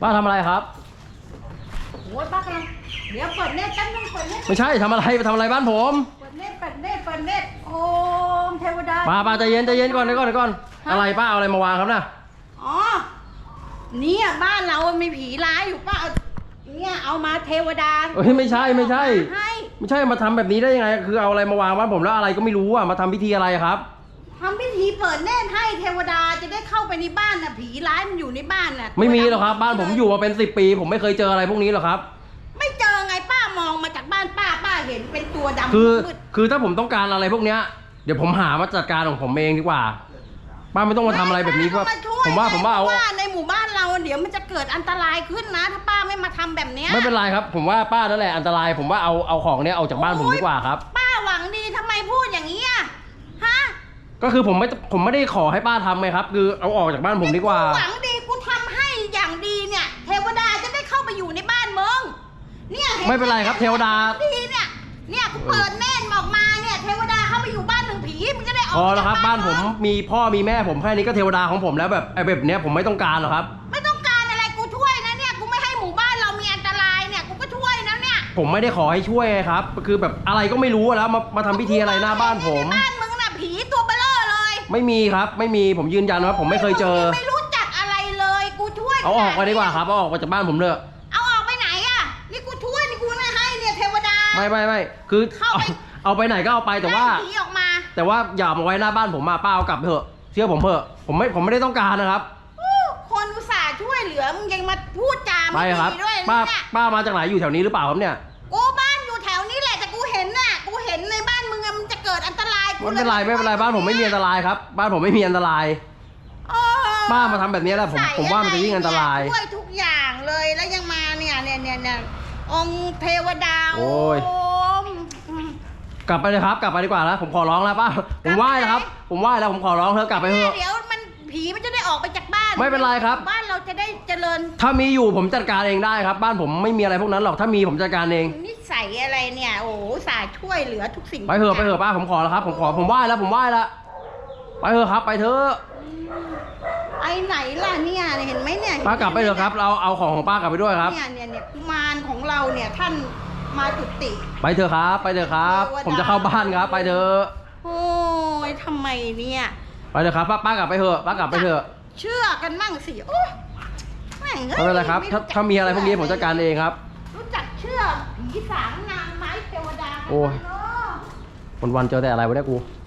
ป้าทำอะไรครับ โอ้ยป้ากำลังเดี๋ยวเปิดเน็ตกันต้องเปิดเน็ตไม่ใช่ทำอะไรไปทำอะไรบ้านผม เปิดเน็ตเปิดเน็ตเปิดเน็ตโอมเทวดา ป้าป้าใจเย็นใจเย็นก่อนเดี๋ยวก่อนเดี๋ยวก่อนฮะอะไรป้าเอาอะไรมาวางครับน่ะอ๋อเนี่ยบ้านเรามีผีร้ายอยู่ป้าเอาเนี่ยเอามาเทวดาเอ้ยไม่ใช่ไม่ใช่ ให้ ไม่ใช่มาทำแบบนี้ได้ยังไง คือเอาอะไรมาวางบ้านผมแล้วอะไรก็ไม่รู้อะมาทำพิธีอะไรครับ ทำพิธีเปิดเน็ตให้เทวดาจะได้เข้าไปในบ้านน่ะผีร้ายมันอยู่ในบ้านน่ะไม่มีหรอกครับ บ้านผมอยู่มาเป็นสิบปี ผมไม่เคยเจออะไรพวกนี้หรอกครับ ไม่เจอไงป้ามองมาจากบ้านป้าป้าเห็นเป็นตัวดำคือมืดคือถ้าผมต้องการอะไรพวกเนี้ย เดี๋ยวผมหามาจัดการของผมเองดีกว่า ป้าไม่ต้องมาทำอะไรแบบนี้เพราะป้ช่ยผมว่าผมว่าเอา เพระในหมู่บ้านเราเดี๋ยวมันจะเกิดอันตรายขึ้นนะ ถ้าป้าไม่มาทำแบบเนี้ยไม่เป็นไรครับ ผมว่าป้านั่นแหละอันตราย ผมว่าเอาเอาของเนี้ยเอาจากบ้านผมดีกว่าครับ ป้าหวังดีทำไมพูดอย่างนี้อะฮะ ก็คือผมไม่ผมไม่ได้ขอให้ป้าทำไงครับ คือเอาออกจากบ้านผมดีกว่า หวังดีกูทำให้อย่างดีเนี่ย เทวดาจะได้เข้าไปอยู่ในบ้านมึงเนี่ยห็หไม่เป็นไรครับเทวดา ดีเนี่ยเนี่ยกูเปิดแน่นออกมาเนี่ยเทวดาเข้าไปอยู่บ้านหนึ่งผีมันจะได้ออกพอแล้วครับ จากบ้านผมงมีพ่อมีแม่ผมแค่นี้ก็เทวดาของผมแล้วแบบไอ้แบบเนี้ยผมไม่ต้องการหรอกครับ ไม่ต้องการอะไรกูช่วยนะเนี่ยกูไม่ให้หมู่บ้านเรามีอันตรายเนี่ยกูก็ช่วยนะเนี่ยผมไม่ได้ขอให้ช่วยไงครับ คือแบบอะไรก็ไม่รู้แล้วมามาทำพิธีอะไรหน้าบ้านผม ในบ้าน ไม่มีครับ ไม่มีผมยืนยันว่าผมไม่เคยเจอ ไม่รู้จักอะไรเลย กูช่วยเอาออกไปดีกว่าครับเอาออกไปจากบ้านผมเถอะเอาออกไปไหนอะนี่กูช่วยนี่กูนะให้เนี่ยเทวดา ไม่ไม่ไม่คือเข้าเอาไปเอาไปไหนก็เอาไปแต่ว่าไล่ผีออกมา แต่ว่าอย่ามาไว้หน้าบ้านผมมาป้าเอากลับไปเถอะ เชื่อผมเถอะผมไม่ผมไม่ได้ต้องการนะครับอู้คนอุตส่าห์ช่วยเหลือมึงยังมาพูดจาไปไม่ครับดีด้วยป้าเนี่ยป้ามาจากไหนอยู่แถวนี้หรือเปล่าครับเนี่ย ไม่เป็นไรไม่เป็นไรบ้านผมไม่มีอันตรายครับ บ้านผมไม่มีอันตราย เออป้ามาทำแบบนี้แหละผมใส่ผมว่ามันจะยิ่งอันตรายะไเนี่ช่วยทุกอย่างเลยแล้วยังมาเนี่ยเนี่ยเนี่ยเนี่ยองค์เทวดาโอ้ย ม กลับไปเลยครับ กลับไปดีกว่าแล้วผมขอร้องแล้วป้าผมไหว้แล้วครับ ผมไหว้แล้วผมขอร้องเธอะกลับไปเถอะ เดี๋ยวมันผีมันจะได้ออกไปจากบ้านไม่เป็นไรครับ บ้านเรา จะได้เจริญถ้ามีอยู่ผมจัดการเองได้ครับ บ้านผมไม่มีอะไรพวกนั้นหรอกถ้ามีผมจัดการเองนิสัยอะไรเนี่ย โอ้โหอุตสาห์ช่วยเหลือทุกสิ่งไปเถอะทุกไปย่างเถอะป้าผมขอแล้วครับ ผมขอผมไหว้แล้วผมไหว้แล้วไปเถอะครับ ไปเถอะไอ้ไหนล่ะเนี่ยเห็นไหมเนี่ยป้ากลับไปเถอะครับ เราเอาของของป้ากลับไปด้วยครับเนี่ยเนี่ยเนี่ยกุมารของเราเนี่ยท่านมาจุติ ไปเถอะครับ ไปเถอะครับ ผมจะเข้าบ้านครับ ไปเถอะโอ้ยทำไมเนี่ย ไปเถอะครับป้าป้ากลับไปเถอะป้ากลับไปเถอะ เชื่อกันมั่งสิโอ้ ยแม่งอ้ยไม่เป็นไรครับถ้าถ้ามีอะไรพวกนี้ผมจัดการเองครับ รู้จักเชื่อผีสางนางไม้เทวดากันโอ้ยเนอะ วันวันๆเจอแต่อะไรวะเนี่ยกู